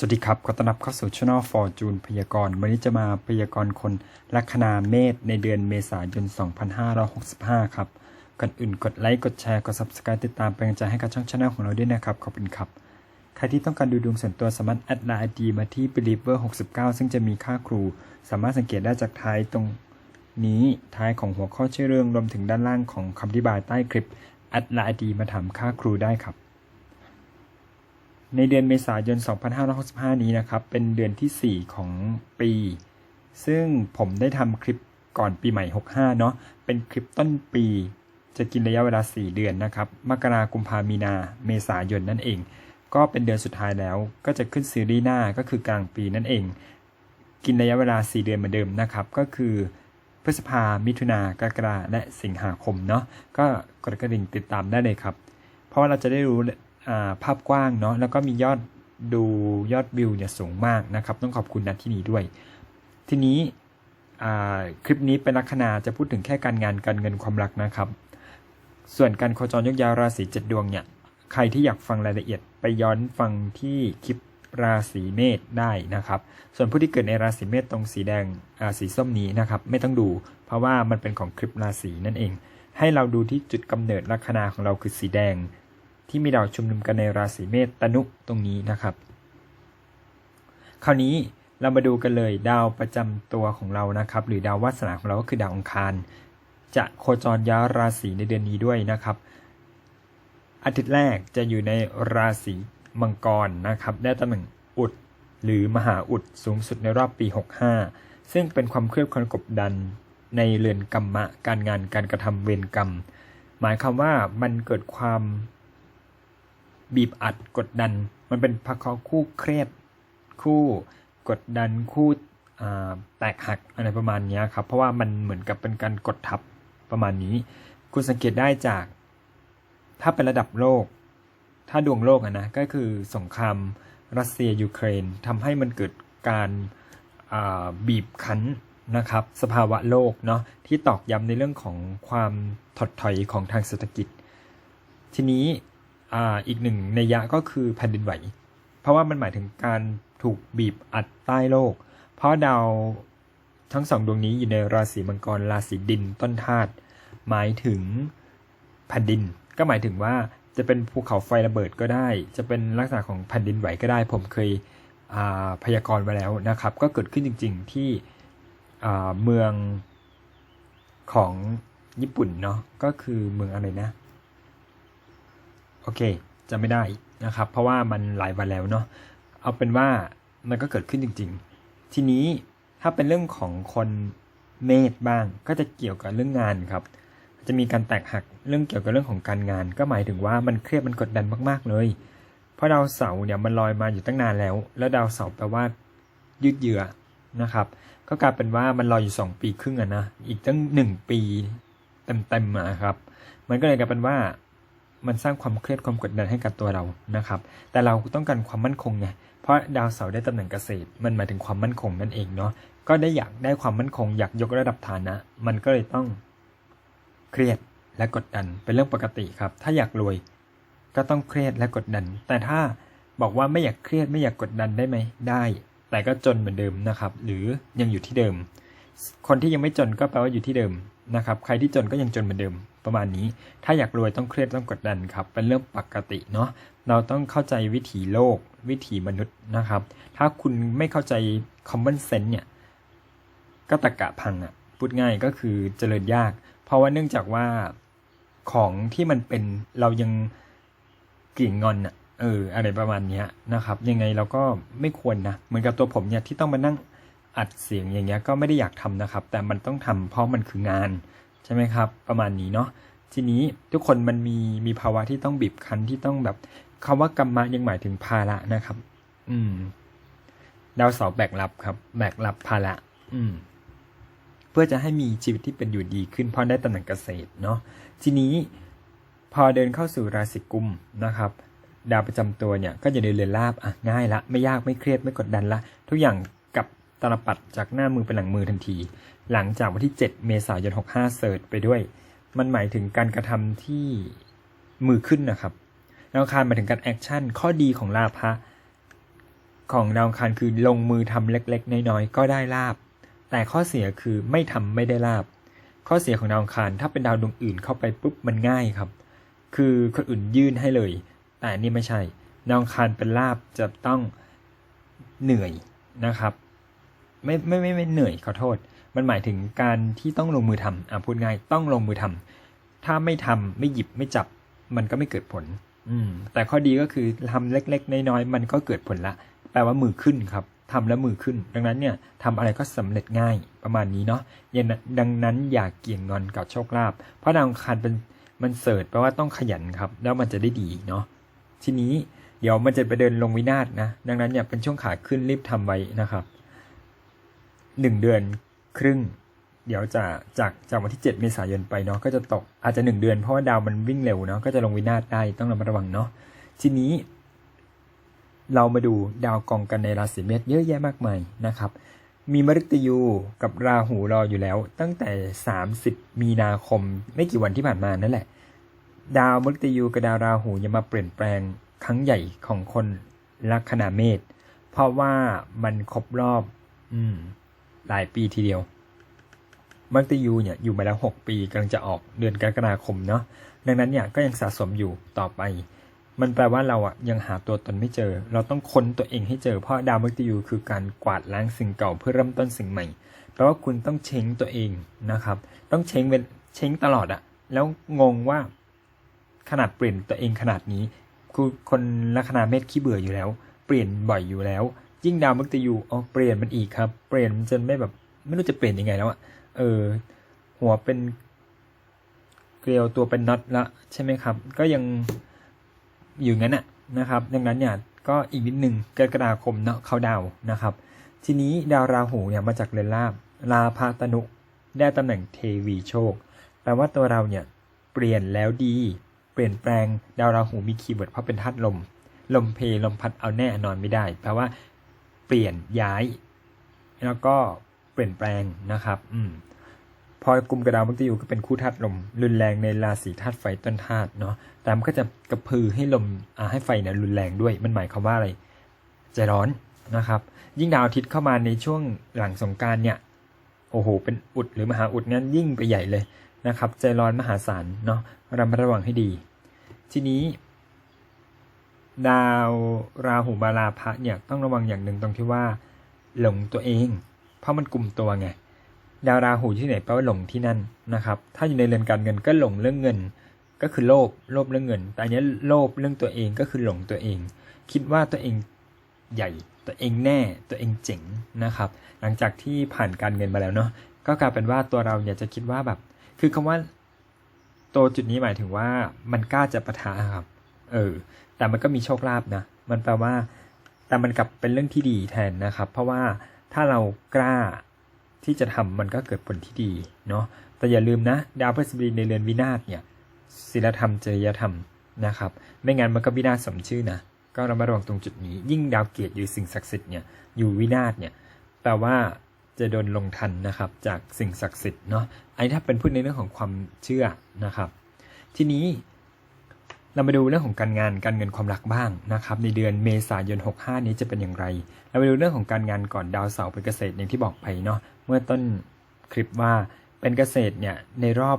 สวัสดีครับ ขอต้อนรับเข้าสู่ Channel Fortune พยากรณ์ วันนี้จะมาพยากรณ์คนลัคนาเมษในเดือนเมษายน 2565 ครับ ก่อนอื่นกดไลค์ กดแชร์ กด Subscribe ติดตามเป็นกำลังใจให้กับช่อง Channel ของเราด้วยนะครับ ขอบคุณครับ ใครที่ต้องการดูดวงส่วนตัวสามารถแอดไลน์ ID มาที่ believer 69 ซึ่งจะมีค่าครู สามารถสังเกตได้จากท้ายตรงนี้ ท้ายของหัวข้อชื่อเรื่อง รวมถึงด้านล่างของคำอธิบายใต้คลิป แอดไลน์ ID มาถามค่าครูได้ครับ ในเดือนเมษายน 2565 นี้นะครับ เป็นเดือนทีสี่ 4 ของปี ซึ่งผมได้ทำคลิปก่อนปีใหม่ 65 เนาะ เป็นคลิปต้นปี จะกินระยะเวลา 4 เดือนนะครับ มกรากุมภามีนา เมษายนนั่นเอง ก็เป็นเดือนสุดท้ายแล้ว ก็จะขึ้นซีรีส์หน้า ก็คือกลางปีนั่นเอง กินระยะเวลา 4 เดือนเหมือนเดิมนะครับ ก็คือพฤษภา มิถุนากรกฎาและสิงหาคมเนาะ ก็กดกระดิ่งติดตามได้เลยครับ เพราะว่าเราจะได้รู้ ภาพกว้างเนาะแล้วก็มียอดดูยอดวิวเนี่ยสูงมากนะครับ ต้องขอบคุณนะที่นี้ด้วย ทีนี้คลิปนี้เป็นลัคนาจะพูดถึงแค่การงานการเงินความรักนะครับ ส่วนการโคจรยกยาวราศีเจ็ดดวงเนี่ยใครที่อยากฟังรายละเอียดไปย้อนฟังที่คลิปราศีเมษได้นะครับ ส่วนผู้ที่เกิดในราศีเมษตรงสีแดงสีส้มนี้นะครับ ไม่ต้องดู เพราะว่ามันเป็นของคลิปราศีนั่นเอง ให้เราดูที่จุดกำเนิดลัคนาของเราคือสีแดง ที่มีดาวชุมนุมกันในราศีเมษตนุตรงนี้นะครับ คราวนี้เรามาดูกันเลยดาวประจำตัวของเรานะครับ หรือดาววาสนาของเราก็คือดาวอังคาร จะโคจรย้ายราศีในเดือนนี้ด้วยนะครับ อาทิตย์แรกจะอยู่ในราศีมังกรนะครับ ได้ตำแหน่งอุด หรือมหาอุดสูงสุดในรอบปี 65 ซึ่งเป็นความเครียดความกดดันในเรือนกรรมะ การงานการกระทำเวรกรรม หมายความว่ามันเกิดความ บีบอัดกดดัน มันเป็นพักเขาคู่เครียดคู่กดดันคู่แตกหักอะไรประมาณนี้ครับ เพราะว่ามันเหมือนกับเป็นการกดทับประมาณนี้ คุณสังเกตได้จาก ถ้าเป็นระดับโลก ถ้าดวงโลกอะนะก็คือสงครามรัสเซียยูเครนทำให้มันเกิดการบีบคั้นนะครับ สภาวะโลกเนาะที่ตอกย้ำในเรื่องของความถดถอยของทางเศรษฐกิจ ทีนี้ อ่าอีกหนึ่งในยะก็คือแผ่นดินไหว เพราะว่ามันหมายถึงการถูกบีบอัดใต้โลก เพราะดาวทั้งสองดวงนี้อยู่ในราศีมังกรราศีดินต้นธาตุหมายถึงแผ่นดิน ก็หมายถึงว่าจะเป็นภูเขาไฟระเบิดก็ได้ จะเป็นลักษณะของแผ่นดินไหวก็ได้ ผมเคยพยากรณ์ไว้แล้วนะครับ ก็เกิดขึ้นจริง ๆ ที่เมืองของญี่ปุ่นเนาะก็คือเมืองอะไรนะ อเคจะไม่ได้นะครับ เพราะว่ามันหลายวันแล้วเนาะเอาเป็นว่ามันก็เกิดขึ้นจริง ๆ ทีนี้ถ้าเป็นเรื่องของคนเมษบ้าง ก็จะเกี่ยวกับเรื่องงานครับ จะมีการแตกหักเรื่องเกี่ยวกับเรื่องของการงาน ก็หมายถึงว่ามันเครียดมันกดดันมากๆเลย เพราะดาวเสาร์เนี่ยมันลอยมาอยู่ตั้งนานแล้ว แล้วดาวเสาร์แปลว่ายืดเยื้อนะครับ ก็กลายเป็นว่ามันลอยอยู่สองปีครึ่งอะนะ อีกตั้งหนึ่งปีเต็มๆอะครับ มันก็เลยกลายเป็นว่า มันสร้างความเครียดความกดดันให้กับตัวเรานะครับ แต่เราต้องการความมั่นคงไงเพราะดาวเสาร์ได้ตำแหน่งเกษตร มันหมายถึงความมั่นคงนั่นเองเนาะก็ได้อยากได้ความมั่นคง อยากยกระดับฐานะ มันก็เลยต้องเครียดและกดดันเป็นเรื่องปกติครับ ถ้าอยากรวยก็ต้องเครียดและกดดัน แต่ถ้าบอกว่าไม่อยากเครียดไม่อยากกดดันได้ไหมได้ แต่ก็จนเหมือนเดิมนะครับ หรือยังอยู่ที่เดิม คนที่ยังไม่จนก็แปลว่าอยู่ที่เดิมนะครับ ใครที่จนก็ยังจนเหมือนเดิม ประมาณนี้ ถ้าอยากรวยต้องเครียดต้องกดดันครับ เป็นเรื่องปกติเนาะ เราต้องเข้าใจวิถีโลก วิถีมนุษย์นะครับ ถ้าคุณไม่เข้าใจ common sense เนี่ย ก็ตะกะพังอะ่ะ พูดง่ายก็คือเจริญยาก เพราะว่าเนื่องจากว่าของที่มันเป็นเรายังกิ่งงอนอะ่ะ เออ อะไรประมาณนี้นะครับ ยังไงเราก็ไม่ควรนะ เหมือนกับตัวผมเนี่ยที่ต้องมานั่งอัดเสียงอย่างเงี้ยก็ไม่ได้อยากทำนะครับ แต่มันต้องทำเพราะมันคืองาน ช่ไหมครับ ประมาณนี้เนาะทีนี้ทุกคนมันมีมีภาวะที่ต้องบีบคั้นที่ต้องแบบคำว่ากรรมะยังหมายถึงภาระนะครับ อืมดาวเสาร์แบกรับครับ แบกรับภาระอืม เพื่อจะให้มีชีวิตที่เป็นอยู่ดีขึ้นเพราะได้ตำแหน่งเกษตรเนาะทีนี้พอเดินเข้าสู่ราศีกุมนะครับ ดาวประจำตัวเนี่ย ก็จะเดินเรือนราบอะง่ายละ ไม่ยากไม่เครียดไม่กดดันละ ทุกอย่าง ตลปัดจากหน้ามือเป็นหลังมือทันที หลังจากวันที่ 7 เมษายน 65 เสิร์ชไปด้วย มันหมายถึงการกระทำที่มือขึ้นนะครับแล้วคารหมายถึงการแอคชั่น ข้อดีของลาภะของดาวคารคือลงมือทำเล็กๆ น้อยๆ ก็ได้ลาบ แต่ข้อเสียคือไม่ทำไม่ได้ลาบ ข้อเสียของดาวคารถ้าเป็นดาวดวงอื่นเข้าไปปุ๊บมันง่ายครับ คือคนอื่นยื่นให้เลย แต่นี่ไม่ใช่ ดาวคารเป็นลาบจะต้องเหนื่อยนะครับ ไม่ไม่ไม่ไม่เหนื่อยขอโทษ มันหมายถึงการที่ต้องลงมือทำอะพูดง่ายต้องลงมือทำถ้าไม่ทำไม่หยิบไม่จับ มันก็ไม่เกิดผล อืม แต่ข้อดีก็คือทำเล็ก ๆ น้อยๆมันก็เกิดผลละ แปลว่ามือขึ้นครับทำแล้วมือขึ้น ดังนั้นเนี่ยทำอะไรก็สำเร็จง่ายประมาณนี้เนาะย่าดังนั้นอย่าเกี่ยงงอนกับโชคลาภเพราะดาวอังคารเป็นมันเสิร์ชแปลว่าต้องขยันครับ แล้วมันจะได้ดีเนาะทีนี้เดี๋ยวมันจะไปเดินลงวินาศนะ ดังนั้นเนี่ยเป็นช่วงขาขึ้นรีบทำไว้นะครับ หนึ่งเดือนครึ่ง เดี๋ยวจะจากจากวันที่ 7 เมษายนไปเนาะก็จะตกอาจจะ 1 เดือนเพราะว่าดาวมันวิ่งเร็วเนาะก็จะลงวินาศได้ต้องระมัดระวังเนาะทีนี้ เรามาดูดาวกองกันในราศีเมษเยอะแยะมากมายนะครับ มีมฤตยูกับราหูรออยู่แล้ว ตั้งแต่ 30 มีนาคมไม่กี่วันที่ผ่านมานั่นแหละ ดาวมฤตยูกับดาวราหูจะมาเปลี่ยนแปลงครั้งใหญ่ของคนลัคนาเมษเพราะว่ามันครบรอบ อืม หลายปีทีเดียวมักตยูเนี่ยอยู่มาแล้ว 6 ปีกำลังจะออกเดือนกรกฎาคมเนาะดังนั้นเนี่ยก็ยังสะสมอยู่ต่อไป มันแปลว่าเราอะยังหาตัวตนไม่เจอ เราต้องค้นตัวเองให้เจอเพราะดาวมักตยูคือการกวาดล้างสิ่งเก่าเพื่อเริ่มต้นสิ่งใหม่แปลว่าคุณต้องเช้งตัวเองนะครับ ต้องเช้งเป็นเช้งตลอดอะแล้วงงว่าขนาดเปลี่ยนตัวเองขนาดนี้คือคนลัคนาเมษขี้เบื่ออยู่แล้ว เปลี่ยนบ่อยอยู่แล้ว ยิ่งดาวมักตยูอ๋อเปลี่ยนมันอีกครับ เปลี่ยนมันจนไม่แบบไม่รู้จะเปลี่ยนยังไงแล้วอะเออ หัวเป็นเกลียวตัวเป็นน็อตละใช่ไหมครับ ก็ยังอยู่งั้นอะนะครับ ดังนั้นเนี่ยก็อีกนิดหนึ่งกรกฎาคมเนาะเขาดาวนะครับ ทีนี้ดาวราหูเนี่ยมาจากเรือนลาบลาภตนุได้ตำแหน่งเทวีโชคแปลว่าตัวเราเนี่ยเปลี่ยนแล้วดี เปลี่ยนแปลงดาวราหูมีคีย์เวิร์ดเพราะเป็นธาตุลม ลมเพลลมพัดเอาแน่นอนไม่ได้แปลว่า เปลี่ยนย้าย แล้วก็เปลี่ยนแปลงนะครับอืมพอกลุ่มกระดาวมักจะอยู่ก็เป็นคู่ธาตุลม รุนแรงในราศีธาตุไฟต้นธาตุเนาะแต่มันก็จะกระพือให้ลมอ่าให้ไฟเนี่ยรุนแรงด้วย มันหมายความว่าอะไรใจร้อนนะครับ ยิ่งดาวอาทิตย์เข้ามาในช่วงหลังสงการเนี่ยโอ้โห เป็นอุดหรือมหาอุดงั้นยิ่งไปใหญ่เลยนะครับ ใจร้อนมหาศาลเนาะระมัดระวังให้ดี ทีนี้ ดาวราหูบาลาพะเนี่ยต้องระวังอย่างหนึ่งตรงที่ว่า หลงตัวเอง เพราะมันกลุ่มตัวไงดาวราหูที่ไหนแปลว่าหลงที่นั่นนะครับ ถ้าอยู่ในเรือนการเงินก็หลงเรื่องเงิน ก็คือโลภโลภเรื่องเงิน แต่อันนี้โลภเรื่องตัวเองก็คือหลงตัวเอง คิดว่าตัวเองใหญ่ตัวเองแน่ตัวเองเจ๋งนะครับ หลังจากที่ผ่านการเงินมาแล้วเนาะก็กลายเป็นว่าตัวเราเนี่ยจะคิดว่าแบบ คือคำว่า ตัวจุดนี้หมายถึงว่ามันกล้าจะปะทะครับ เออ แต่มันก็มีโชคลาภนะ มันแปลว่า แต่มันกลับเป็นเรื่องที่ดีแทนนะครับ เพราะว่าถ้าเรากล้าที่จะทำมันก็เกิดผลที่ดีเนาะ แต่อย่าลืมนะ ดาวพฤหัสบดีในเรือนวินาศเนี่ยศีลธรรมจริยธรรมนะครับ ไม่งั้นมันก็วินาศสมชื่อนะ ก็เรามาระวังตรงจุดนี้ ยิ่งดาวเกียรติอยู่สิ่งศักดิ์สิทธิ์เนี่ย อยู่วินาศเนี่ย แปลว่าจะโดนลงทันนะครับจากสิ่งศักดิ์สิทธิ์เนาะ อันนี้ถ้าเป็นพูดในเรื่องของความเชื่อนะครับ ทีนี้ เรามาดูเรื่องของการงานการเงินความรักบ้างนะครับในเดือนเมษายน 65 นี้จะเป็นอย่างไร เรามาดูเรื่องของการงานก่อนดาวเสาร์เป็นเกษตรอย่างที่บอกไปเนาะเมื่อต้นคลิปว่าเป็นเกษตรเนี่ยในรอบ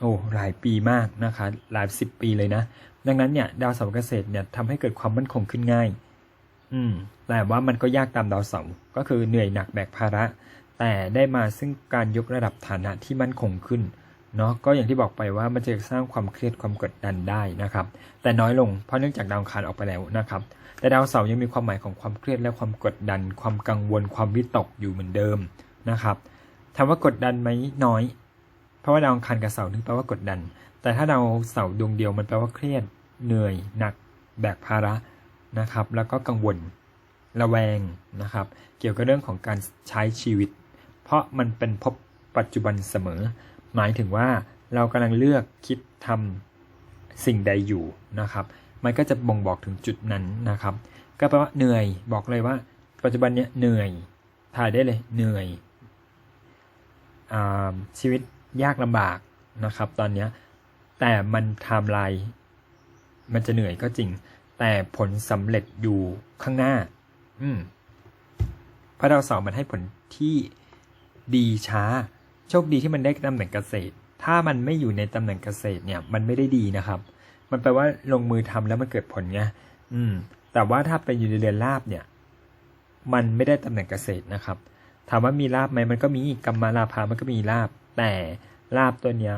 โอ้หลายปีมากนะคะหลายสิบปีเลยนะ ดังนั้นเนี่ยดาวเสาร์เกษตรเนี่ยทำให้เกิดความมั่นคงขึ้นง่าย อืมแต่ว่ามันก็ยากตามดาวเสาร์ก็คือเหนื่อยหนักแบกภาระ แต่ได้มาซึ่งการยกระดับฐานะที่มั่นคงขึ้น เนาะก็อย่างที่บอกไปว่ามันจะสร้างความเครียดความกดดันได้นะครับ แต่น้อยลงเพราะเนื่องจากดาวอังคารออกไปแล้วนะครับ แต่ดาวเสาร์ยังมีความหมายของความเครียดและความกดดัน ความกังวล ความวิตกอยู่เหมือนเดิมนะครับถามว่ากดดันไหมน้อย เพราะว่าดาวอังคารกับเสาร์นึกแปลว่ากดดัน แต่ถ้าดาวเสาร์ดวงเดียวมันแปลว่าเครียดเหนื่อยหนัก แบกภาระนะครับ แล้วก็กังวลระแวงนะครับ เกี่ยวกับเรื่องของการใช้ชีวิต เพราะมันเป็นพบปัจจุบันเสมอ หมายถึงว่าเรากำลังเลือกคิดทำสิ่งใดอยู่นะครับ มันก็จะบ่งบอกถึงจุดนั้นนะครับ ก็แปลว่าเหนื่อยบอกเลยว่า ปัจจุบันเนี้ยเหนื่อยถ่ายได้เลยเหนื่อยอชีวิตยากลำบากนะครับ ตอนเนี้ยแต่มันไทม์ไลน์มันจะเหนื่อยก็จริง แต่ผลสำเร็จอยู่ข้างหน้า อืมพระดาวเสาร์มันให้ผลที่ดีช้า โชคดีที่มันได้ตำแหน่งเกษตร ถ้ามันไม่อยู่ในตำแหน่งเกษตรเนี่ย มันไม่ได้ดีนะครับ มันแปลว่าลงมือทำแล้วมันเกิดผลไงอืม แต่ว่าถ้าไปอยู่ในเรือนลาบเนี่ย มันไม่ได้ตำแหน่งเกษตรนะครับ ถามว่ามีลาบไหมมันก็มีกรรมาลาภามันก็มีลาบ แต่ลาบตัวเนี้ย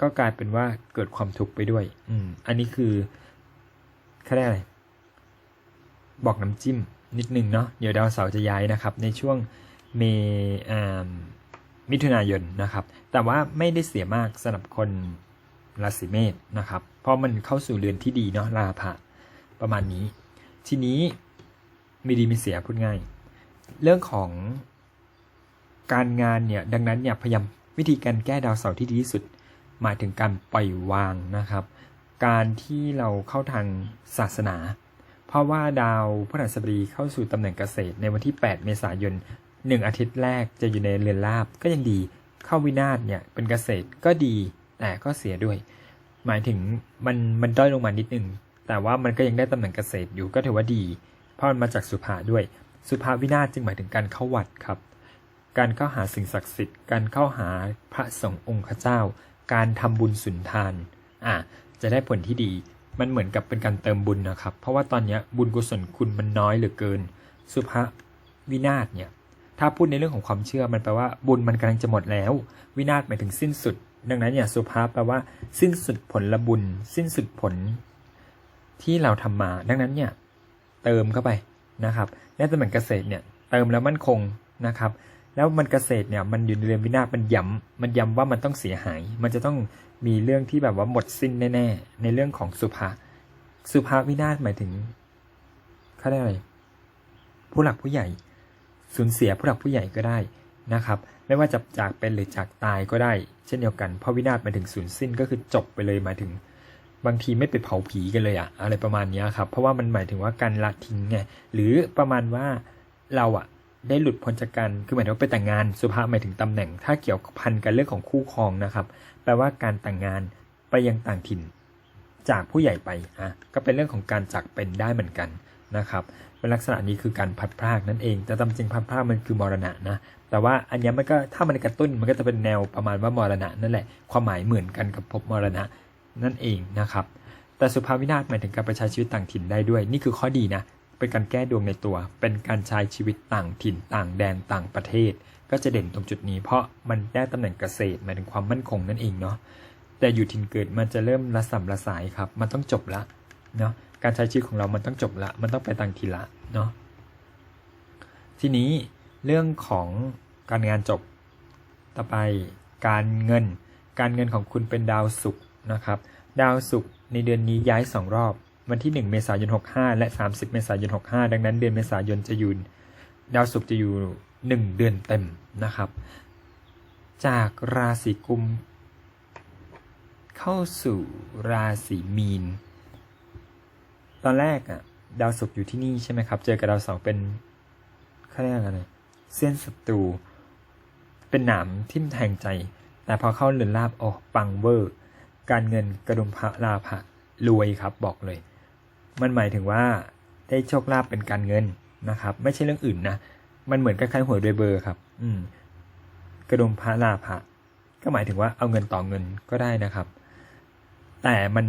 ก็กลายเป็นว่าเกิดความทุกข์ไปด้วย อืม อันนี้คือเขาเรียกอะไร บอกน้ำจิ้มนิดนึงเนาะ เดี๋ยวดาวเสาร์จะย้ายนะครับ ในช่วงเมอ่า มิถุนายนนะครับ แต่ว่าไม่ได้เสียมากสำหรับคนราศีเมษนะครับ เพราะมันเข้าสู่เรือนที่ดีเนาะลาภะประมาณนี้ ทีนี้มีดีมีเสียพูดง่าย เรื่องของการงานเนี่ยดังนั้นเนี่ยพยายามวิธีการแก้ดาวเสาร์ที่ดีที่สุด หมายถึงการปล่อยวางนะครับ การที่เราเข้าทางศาสนา เพราะว่าดาวพฤหัสบดีเข้าสู่ตำแหน่งเกษตรในวันที่ 8 เมษายน หนึ่งอาทิตย์แรกจะอยู่ในเรือนราบก็ยังดี เข้าวินาศเนี่ยเป็นเกษตรก็ดี แต่ก็เสียด้วย หมายถึงมันมันด้อยลงมานิดนึง แต่ว่ามันก็ยังได้ตำแหน่งเกษตรอยู่ก็ถือว่าดี เพราะมันมาจากสุภาด้วย สุภาวินาศจึงหมายถึงการเข้าวัดครับ การเข้าหาสิ่งศักดิ์สิทธิ์ การเข้าหาพระสงฆ์องค์เจ้า การทำบุญสุนทาน อะจะได้ผลที่ดี มันเหมือนกับเป็นการเติมบุญนะครับ เพราะว่าตอนนี้บุญกุศลคุณมันน้อยเหลือเกิน สุภาวินาศเนี่ย ถ้าพูดในเรื่องของความเชื่อมันแปลว่าบุญมันกำลังจะหมดแล้ว วินาศหมายถึงสิ้นสุด ดังนั้นเนี่ยสุภาแปลว่า สิ้นสุดผลละบุญ สิ้นสุดผลที่เราทำมา ดังนั้นเนี่ยเติมเข้าไปนะครับในตำแหน่งเกษตรเนี่ยเติมแล้วมั่นคงนะครับ แล้วมันเกษตรเนี่ยมันอยู่ในเรือนวินาศมันย้ำมันย้ำว่ามันต้องเสียหาย มันจะต้องมีเรื่องที่แบบว่าหมดสิ้นแน่ๆในเรื่องของสุภาสุภาวินาศหมายถึงเขาเรียกอะไรผู้หลักผู้ใหญ่ สูญเสียผู้หลักผู้ใหญ่ก็ได้นะครับไม่ว่าจะจากเป็นหรือจากตายก็ได้ เช่นเดียวกันเพราะวินาศมาถึงสูญสิ้นก็คือจบไปเลยหมายถึง บางทีไม่ไปเผาผีกันเลยอะอะไรประมาณนี้ครับเพราะว่ามันหมายถึงว่าการละทิ้งไงหรือประมาณว่าเราอะได้หลุดพ้นจากการคือหมายถึงว่าไปแต่งงานสุภาพหมายถึงตำแหน่ง ถ้าเกี่ยวพันกันเรื่องของคู่ครองนะครับแปลว่าการแต่งงานไปยังต่างถิ่น จากผู้ใหญ่ไปอะก็เป็นเรื่องของการจากเป็นได้เหมือนกันนะครับ เป็นลักษณะนี้คือการพัดพรากนั่นเอง แต่ตามจริงพัดพรากมันคือมรณะนะ แต่ว่าอันนี้มันก็ถ้ามันกระตุ้นมันก็จะเป็นแนวประมาณว่ามรณะนั่นแหละ ความหมายเหมือนกันกับภพมรณะนั่นเองนะครับ แต่สุภาพวินาศหมายถึงการไปใช้ชีวิตต่างถิ่นได้ด้วย นี่คือข้อดีนะ เป็นการแก้ดวงในตัว เป็นการใช้ชีวิตต่างถิ่น ต่างแดนต่างประเทศ ก็จะเด่นตรงจุดนี้ เพราะมันได้ตำแหน่งเกษตรหมายถึงความมั่นคงนั่นเองเนาะ แต่อยู่ถิ่นเกิดมันจะเริ่มระสำระสายครับ มันต้องจบละเนาะการใช้ชีวิตของเรามันต้องจบละ มันต้องไปต่างถิ่นละเนาะทีนี้เรื่องของการงานจบต่อไปการเงิน การเงินของคุณเป็นดาวศุกร์นะครับ ดาวศุกร์ในเดือนนี้ย้ายสองรอบ วันที่ 1 เมษายน 65 และ 30 เมษายน 65 ดังนั้นเดือนเมษายนจะอยู่ดาวศุกร์จะอยู่ 1 เดือนเต็มนะครับ จากราศีกุม เข้าสู่ราศีมีน ตอนแรกอะดาวศุกร์อยู่ที่นี่ใช่ไหมครับ เจอกับดาวเสาร์เป็นเขาเรียกอะไรเส้นศัตรู เป็นหนามทิ่มแทงใจ แต่พอเข้าเรือนลาบโอ้ปังเวอร์ การเงินกระดุมพระลาภะรวยครับบอกเลย มันหมายถึงว่าได้โชคลาภเป็นการเงินนะครับ ไม่ใช่เรื่องอื่นนะ มันเหมือนคล้ายๆหวยรวยเบอร์ครับ อืม กระดุมพระลาภะก็หมายถึงว่าเอาเงินต่อเงินก็ได้นะครับ แต่มัน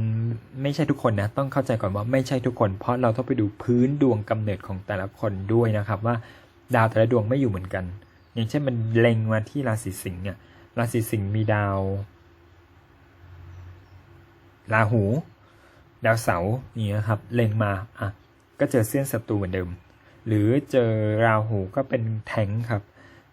ไม่ใช่ทุกคนนะ ต้องเข้าใจก่อนว่าไม่ใช่ทุกคน เพราะเราต้องไปดูพื้นดวงกำเนิดของแต่ละคนด้วยนะครับว่าดาวแต่ละดวงไม่อยู่เหมือนกัน อย่างเช่นมันเล็งมาที่ราศีสิงห์เนี่ยราศีสิงห์มีดาวราหู ดาวเสาร์นี่นะครับ เล็งมาอะก็เจอเส้นศัตรูเหมือนเดิม หรือเจอราหูก็เป็นแทงค์ครับ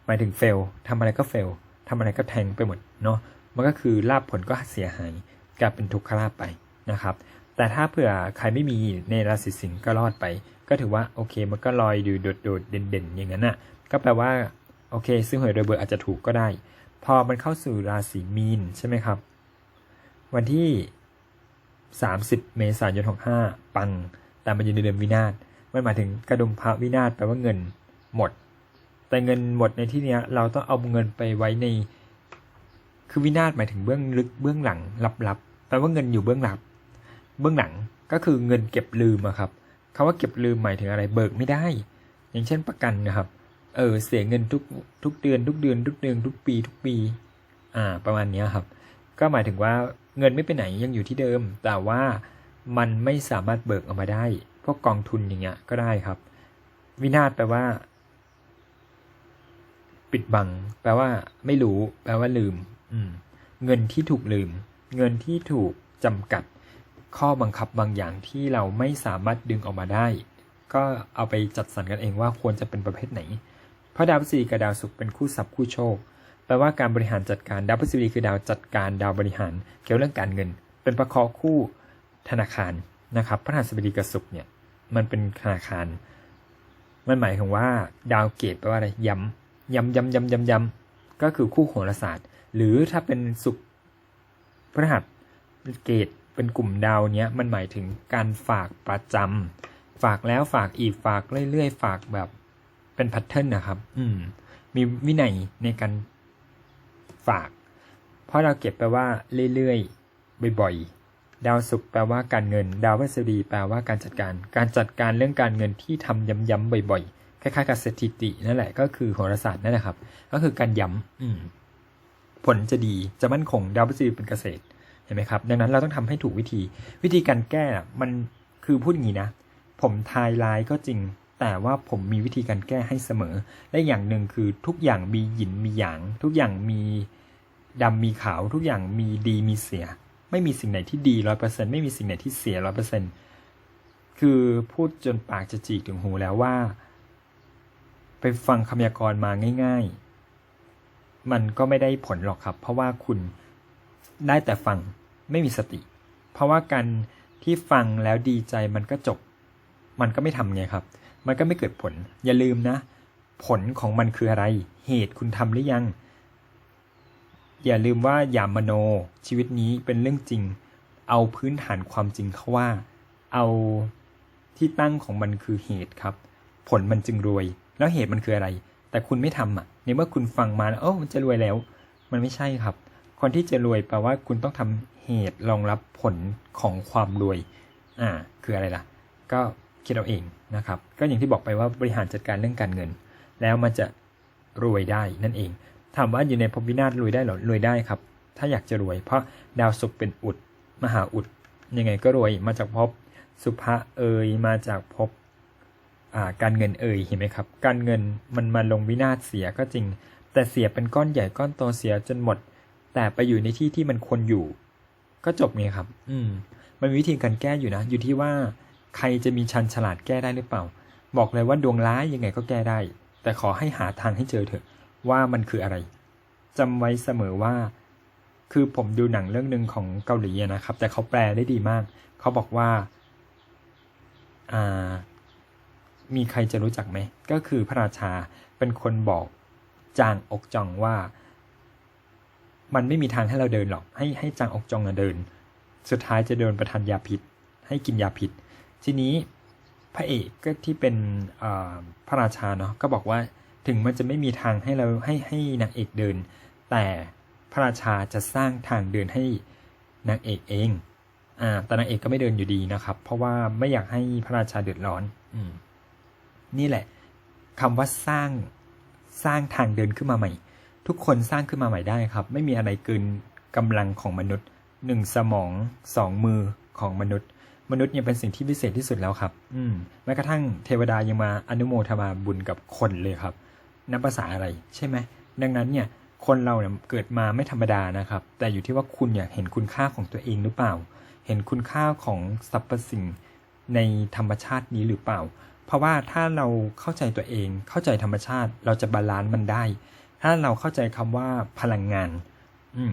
หมายถึงเฟลทำอะไรก็เฟลทำอะไรก็แทงไปหมดเนาะมันก็คือลาบผลก็เสียหาย กลายเป็นทุกขลาบไปนะครับ แต่ถ้าเผื่อใครไม่มีในราศีสิงห์ก็รอดไป ก็ถือว่าโอเคมันก็ลอยอยู่โดดๆเด่นๆ อย่างนั้นน่ะ ก็แปลว่าโอเคซึ่งหวยโดยเบอร์อาจจะถูกก็ได้ พอมันเข้าสู่ราศีมีนใช่ไหมครับ วันที่ 30 เมษายน65ปังแต่มันอยู่ในเดือนวินาศมันหมายถึงกระดุมพระวินาศแปลว่าเงินหมด แต่เงินหมดในที่นี้เราต้องเอาเงินไปไว้ใน คือวินาศหมายถึงเบื้องลึกเบื้องหลังลับๆแปลว่าเงินอยู่เบื้องหลังเบื้องหลังก็คือเงินเก็บลืมอะครับคำว่าเก็บลืมหมายถึงอะไรเบิกไม่ได้ อย่างเช่นประกันนะครับ เออเสียเงินทุกทุกเดือนทุกเดือน ทุกเดือนทุกปีทุกปี อ่า ประมาณนี้ครับ ก็หมายถึงว่าเงินไม่ไปไหนยังอยู่ที่เดิม แต่ว่ามันไม่สามารถเบิกออกมาได้ พวกกองทุนอย่างเงี้ยก็ได้ครับ วินาศแปลว่า ปิดบัง แปลว่า ไม่รู้ แปลว่าลืม เงินที่ถูกลืม เงินที่ถูกจำกัด ข้อบังคับบางอย่างที่เราไม่สามารถดึงออกมาได้ ก็เอาไปจัดสรรกันเองว่าควรจะเป็นประเภทไหน เพราะดาวพฤหัสกับดาวศุกร์เป็นคู่ทรัพย์คู่โชค แปลว่าการบริหารจัดการดาวพฤหัสบดีคือดาวจัดการดาวบริหาร เกี่ยวเรื่องการเงิน เป็นประคอคู่ธนาคารนะครับพระหัสบดีกับศุกร์เนี่ยมันเป็นธนาคาร มันหมายถึงว่าดาวเกตแปลว่าอะไรย้ำย้ำย้ำย้ำย้ำย้ำก็คือคู่โหราศาสตร์ หรือถ้าเป็นศุกร์พระหัสเกตเป็นกลุ่มดาวเนี้ยมันหมายถึงการฝากประจำฝากแล้วฝากอีกฝากเรื่อยๆ ฝากแบบเป็นแพทเทิร์นนะครับ อืม มีวินัยในการฝาก เพราะเราเก็บแปลว่าเรื่อยๆ บ่อยๆ ดาวศุกร์แปลว่าการเงิน ดาวพฤหัสบดีแปลว่าการจัดการ การจัดการเรื่องการเงินที่ทำย้ำๆบ่อยๆ คล้ายๆกับสถิตินั่นแหละก็คือโหราศาสตร์นั่นแหละครับ ก็คือการย้ำอืม ผลจะดีจะมั่นคงดาวพฤหัสบดีเป็นเกษตรเห็นไหมครับ ดังนั้นเราต้องทำให้ถูกวิธี วิธีการแก้อะมันคือพูดอย่างนี้นะ ผมทายร้ายก็จริง แต่ว่าผมมีวิธีการแก้ให้เสมอ และอย่างหนึ่งคือทุกอย่างมีหยินมีหยาง ทุกอย่างมีดำมีขาว ทุกอย่างมีดีมีเสีย ไม่มีสิ่งไหนที่ดีร้อยเปอร์เซ็นไม่มีสิ่งไหนที่เสียร้อยเปอร์เซ็นคือพูดจนปากจะจีกถึงหูแล้วว่า ไปฟังคำยากรณ์มาง่าย ๆ มันก็ไม่ได้ผลหรอกครับ เพราะว่าคุณได้แต่ฟังไม่มีสติ เพราะว่าการที่ฟังแล้วดีใจมันก็จบ มันก็ไม่ทำไงครับ มันก็ไม่เกิดผล อย่าลืมนะ ผลของมันคืออะไร เหตุคุณทำหรือยัง อย่าลืมว่าอย่ามโนชีวิตนี้เป็นเรื่องจริง เอาพื้นฐานความจริงเขาว่า เอาที่ตั้งของมันคือเหตุครับ ผลมันจึงรวย แล้วเหตุมันคืออะไร แต่คุณไม่ทำอะ ในเมื่อคุณฟังมาแล้วเออมันจะรวยแล้ว มันไม่ใช่ครับ คนที่จะรวยแปลว่าคุณต้องทำเหตุรองรับผลของความรวย อ่า คืออะไรล่ะ ก็คิดเอาเองนะครับ ก็อย่างที่บอกไปว่าบริหารจัดการเรื่องการเงิน แล้วมันจะรวยได้นั่นเอง ถามว่าอยู่ในภพวินาศรวยได้หรอ รวยได้ครับ ถ้าอยากจะรวย เพราะดาวศุกร์เป็นอุด มหาอุด ยังไงก็รวย มาจากภพสุภะเอย มาจากภพ การเงินเอ่ยเห็นไหมครับ การเงินมันมาลงวินาศเสียก็จริง แต่เสียเป็นก้อนใหญ่ก้อนโตเสียจนหมด แต่ไปอยู่ในที่ที่มันควรอยู่ ก็จบไงครับ อืม มันมีวิธีการแก้อยู่นะ อยู่ที่ว่า ใครจะมีชันฉลาดแก้ได้หรือเปล่า บอกเลยว่าดวงร้ายยังไงก็แก้ได้ แต่ขอให้หาทางให้เจอเถอะ ว่ามันคืออะไรจำไว้เสมอว่า คือผมดูหนังเรื่องหนึ่งของเกาหลีนะครับ แต่เขาแปลได้ดีมาก เขาบอกว่า อ่า มีใครจะรู้จักไหม ก็คือพระราชาเป็นคนบอกจางอกจองว่า มันไม่มีทางให้เราเดินหรอก ให้ให้จางอกจองเดิน สุดท้ายจะโดนประทานยาพิษ ให้กินยาพิษ ทีนี้พระเอกก็ที่เป็นพระราชาเนาะก็บอกว่าถึงมันจะไม่มีทางให้เราให้ให้นางเอกเดิน แต่พระราชาจะสร้างทางเดินให้นางเอกเองอ่าแต่นางเอกก็ไม่เดินอยู่ดีนะครับ เพราะว่าไม่อยากให้พระราชาเดือดร้อน อืม นี่แหละคำว่าสร้างสร้างทางเดินขึ้นมาใหม่ ทุกคนสร้างขึ้นมาใหม่ได้ครับ ไม่มีอะไรเกินกำลังของมนุษย์หนึ่งสมองสองมือของมนุษย์ มนุษย์เนี่ยเป็นสิ่งที่พิเศษที่สุดแล้วครับ อืมแม้กระทั่งเทวดายังมาอนุโมทนาบุญกับคนเลยครับนับภาษาอะไรใช่ไหมดังนั้นเนี่ยคนเราเนี่ยเกิดมาไม่ธรรมดานะครับ แต่อยู่ที่ว่าคุณอยากเห็นคุณค่าของตัวเองหรือเปล่า เห็นคุณค่าของสรรพสิ่งในธรรมชาตินี้หรือเปล่า เพราะว่าถ้าเราเข้าใจตัวเอง เข้าใจธรรมชาติ เราจะบาลานซ์มันได้ ถ้าเราเข้าใจคำว่าพลังงาน อื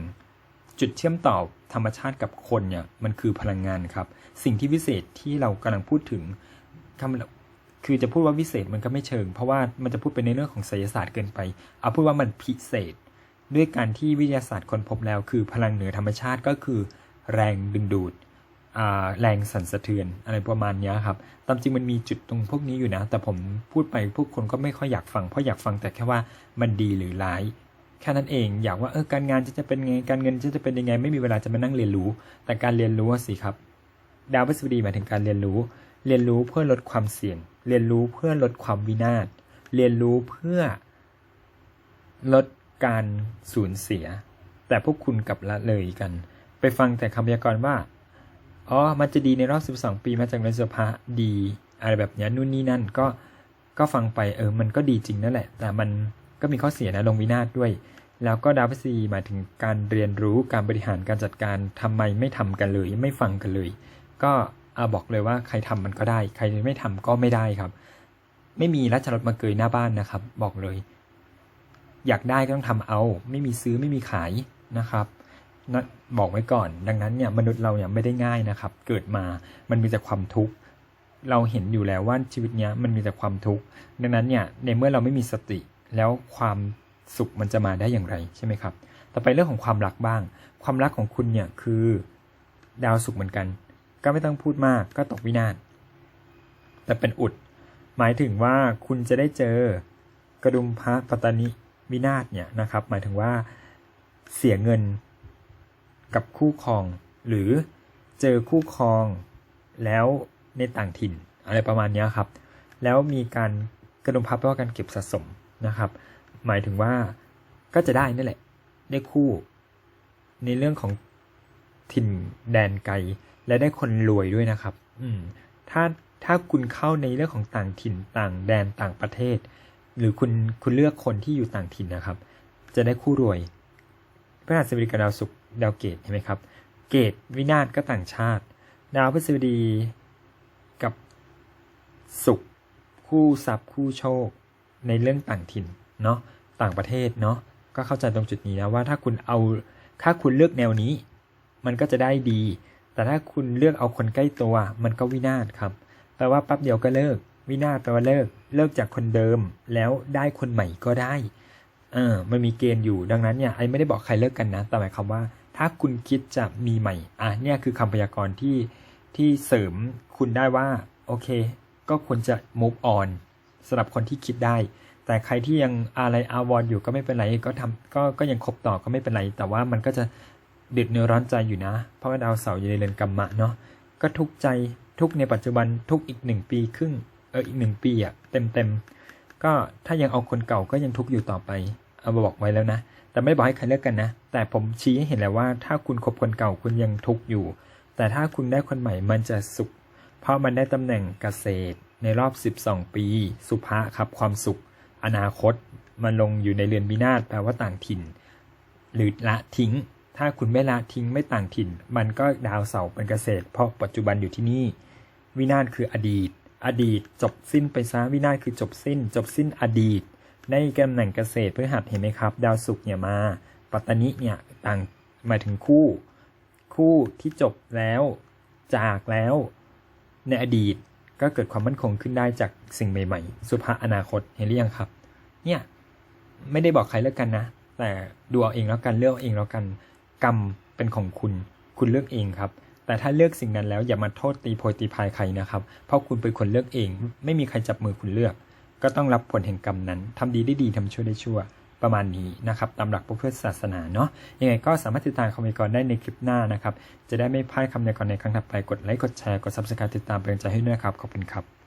จุดเชื่อมต่อธรรมชาติกับคนเนี่ย มันคือพลังงานครับ สิ่งที่วิเศษที่เรากำลังพูดถึงคำคือจะพูดว่าวิเศษมันก็ไม่เชิง เพราะว่ามันจะพูดไปในเรื่องของไสยศาสตร์เกินไป เอาพูดว่ามันพิเศษ ด้วยการที่วิทยาศาสตร์คนพบแล้ว คือพลังเหนือธรรมชาติก็คือ แรงดึงดูด แรงสั่นสะเทือนอะไรประมาณนี้ครับ ตามจริงมันมีจุดตรงพวกนี้อยู่นะ แต่ผมพูดไปพวกคนก็ไม่ค่อยอยากฟัง เพราะอยากฟังแต่แค่ว่ามันดีหรือร้าย แค่นั้นเอง อยากว่าเออการงานจะจะเป็นไง การเงินจะจะเป็นยังไง ไม่มีเวลาจะมานั่งเรียนรู้ แต่การเรียนรู้สิครับ ดาวพฤหัสบดีหมายถึงการเรียนรู้ เรียนรู้เพื่อลดความเสี่ยง เรียนรู้เพื่อลดความวินาศ เรียนรู้เพื่อลดการสูญเสีย แต่พวกคุณกลับละเลยกัน ไปฟังแต่คำพยากรณ์ว่า อ๋อมันจะดีในรอบ 12 ปีมาจากในสภาดี อะไรแบบนี้นู่นนี่นั่นก็ก็ฟังไปเออมันก็ดีจริงนั่นแหละ แต่มันก็มีข้อเสียนะลงวินาศด้วย แล้วก็ดาวพฤษฎีหมายถึงการเรียนรู้การบริหารการจัดการทำไมไม่ทำกันเลย ไม่ฟังกันเลย ก็เอาบอกเลยว่าใครทำมันก็ได้ ใครไม่ทำก็ไม่ได้ครับ ไม่มีราชรถมาเกยหน้าบ้านนะครับ บอกเลย อยากได้ก็ต้องทำเอา ไม่มีซื้อไม่มีขายนะครับ บอกไว้ก่อน ดังนั้นเนี่ยมนุษย์เราเนี่ยไม่ได้ง่ายนะครับ เกิดมามันมีแต่ความทุกข์เราเห็นอยู่แล้วว่าชีวิตเนี้ยมันมีแต่ความทุกข์ดังนั้นเนี่ยในเมื่อเราไม่มีสติแล้วความสุขมันจะมาได้อย่างไรใช่ไหมครับต่อไปเรื่องของความรักบ้าง ความรักของคุณเนี่ยคือดาวสุขเหมือนกัน ก็ไม่ต้องพูดมากก็ตกวินาศแต่เป็นอุด หมายถึงว่าคุณจะได้เจอกระดุมพระปัตตานิวินาศเนี่ยนะครับ หมายถึงว่าเสียเงิน กับคู่ครอง หรือเจอคู่ครองแล้วในต่างถิ่น อะไรประมาณนี้ครับ แล้วมีการกระดุมพับแปลว่าการเก็บสะสมนะครับ หมายถึงว่าก็จะได้นั่แหละ ได้คู่ ในเรื่องของถิ่นแดนไกล และได้คนรวยด้วยนะครับ อืมถ้าถ้าคุณเข้าในเรื่องของต่างถิ่นต่างแดนต่างประเทศ หรือคุณคุณเลือกคนที่อยู่ต่างถิ่นนะครับ จะได้คู่รวยพระหัสบดีกับดาวศุกร์ ดาวเกตเห็นไหมครับ เกตวินาศก็ต่างชาติ ดาวพฤษบดีกับศุกร์คู่ทรัพย์คู่โชค ในเรื่องต่างถิ่นเนาะต่างประเทศเนาะก็เข้าใจตรงจุดนี้นะว่าถ้าคุณเอาถ้าคุณเลือกแนวนี้ มันก็จะได้ดี แต่ถ้าคุณเลือกเอาคนใกล้ตัวมันก็วินาศครับแปลว่าแป๊บเดียวก็เลิก วินาศแปลว่าเลิก เลิกจากคนเดิมแล้วได้คนใหม่ก็ได้เออมันมีเกณฑ์อยู่ดังนั้นเนี่ยไอ้ไม่ได้บอกใครเลิกกันนะแต่หมายความว่า ถ้าคุณคิดจะมีใหม่ อะเนี่ยคือคำพยากรณ์ที่ที่เสริมคุณได้ว่า โอเค ก็ควรจะ move on สำหรับคนที่คิดได้ แต่ใครที่ยังอะไรอาวรณ์อยู่ก็ไม่เป็นไร ก็ทำก็ก็ยังคบต่อก็ไม่เป็นไร แต่ว่ามันก็จะเดือดเนื้อร้อนใจอยู่นะ เพราะว่าดาวเสาร์อยู่ในเรือนกรรมะเนาะก็ทุกใจทุกในปัจจุบันทุกอีกหนึ่งปีครึ่งเอออีกหนึ่งปีอะเต็มเต็มก็ถ้ายังเอาคนเก่าก็ยังทุกอยู่ต่อไป เอามาบอกไว้แล้วนะ แต่ไม่บอกให้ใครเลิกกันนะ แต่ผมชี้ให้เห็นแล้วว่า ถ้าคุณคบคนเก่าคุณยังทุกข์อยู่ แต่ถ้าคุณได้คนใหม่มันจะสุข เพราะมันได้ตำแหน่งเกษตร ในรอบ 12 ปี สุภะครับความสุข อนาคต มันลงอยู่ในเรือนวินาศแปลว่าต่างถิ่น หรือละทิ้ง ถ้าคุณไม่ละทิ้งไม่ต่างถิ่น มันก็ดาวเสาเป็นเกษตร เพราะปัจจุบันอยู่ที่นี่ วินาศคืออดีต อดีตจบสิ้นไปซะวินาศคือจบสิ้น จบสิ้นอดีต ในตำแหน่งเกษตรพฤหัสเห็นไหมครับ ดาวศุกร์เนี่ยมาปัตตานิเนี่ยต่างมาถึงคู่ คู่ที่จบแล้วจากแล้วในอดีตก็เกิดความมั่นคงขึ้นได้จากสิ่งใหม่ ๆ สุภาอนาคตเห็นหรือยังครับ เนี่ยไม่ได้บอกใครเลิกกันนะ แต่ดูเอาเองแล้วกันเลือกเอาเองแล้วกันกรรมเป็นของคุณ คุณเลือกเองครับ แต่ถ้าเลือกสิ่งนั้นแล้วอย่ามาโทษตีโพยตีพายใครนะครับ เพราะคุณเป็นคนเลือกเอง ไม่มีใครจับมือคุณเลือก ก็ต้องรับผลแห่งกรรมนั้นทำดีได้ดีทำชั่วได้ชั่วประมาณนี้นะครับตามหลักพระพุทธศาสนาเนาะยังไงก็สามารถติดตามคำพยากรณ์ได้ในคลิปหน้านะครับ จะได้ไม่พลาดคำพยากรณ์ในครั้งถัดไปกดไลค์กดแชร์กด subscribe ติดตามเป็นใจให้ด้วยครับขอบคุณครับ